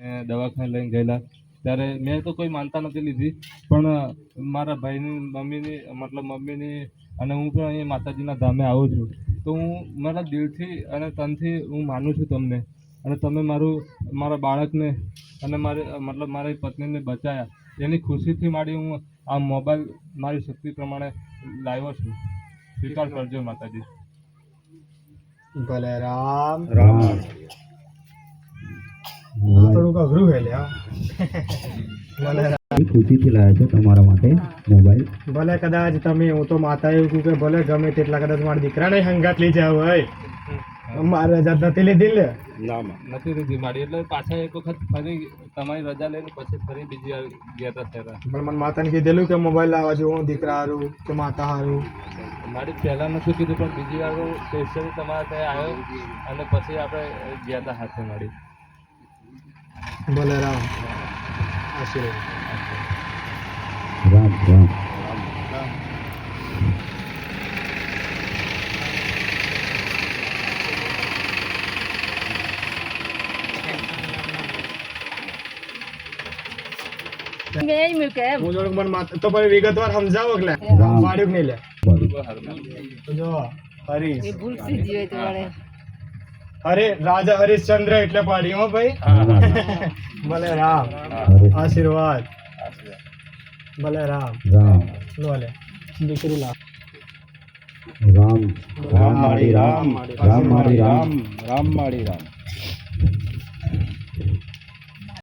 ને દવાખાને લઈને ગયેલા. ત્યારે મેં તો કોઈ માનતા નથી લીધી પણ મારા ભાઈની મમ્મીની મતલબ મમ્મીની અને હું પણ અહીંયા માતાજીના ધામે આવું છું. તો હું મારા દિલથી અને તનથી હું માનું છું તમને. અને તમે મારું મારા બાળકને અને મારે મતલબ મારી પત્નીને બચાયા. એની ખુશીથી મારી હું આ મોબાઈલ મારી શક્તિ પ્રમાણે લાવ્યો છું. સ્વીકાર કરજો માતાજી. ભલે રામ. રામ. થોડુંક અઘરું હે લ્યા. ખુશીથી લાવ્યા છો તમારા માટે મોબાઈલ? ભલે કદાચ તમે હું તો માતા એવું કહું કે ભલે ગમે તેટલા કદાચ મારા દીકરાને હંગાત લઈ જાવ હોય મારે રજા નથી લીધી લે નથી લીધી મારી એટલે પાછા એક વખત ફરી તમારી રજા લઈને પછી ફરી બીજી ગયા હતા ત્યારે પણ મને માતાને કીધેલું કે મોબાઈલ લાવવા હું દીકરા હારું કે માતા હારું. મારી પહેલાં નથી કીધું પણ બીજી વાર હું સ્પેશિયલી તમારા ત્યાં આવ્યો અને પછી આપણે ગયા હતા હાથે મળી ભલે રામ આશીર્વાદ રામ રામ વિગતવાર સમજાવો કે. પાડ્યું નહીં લે જો હરીશ ભૂલથી જ જોઈએ હરે રાજા હરિશ્ચંદ્ર એટલે પાડી હો ભાઈ. ભલે રામ. આશીર્વાદ. ભલે રામ. રામ. લો દીકરી લા. રામ. રામ મારી રામ. રામ. મારી રામ. રામ મારી રામ.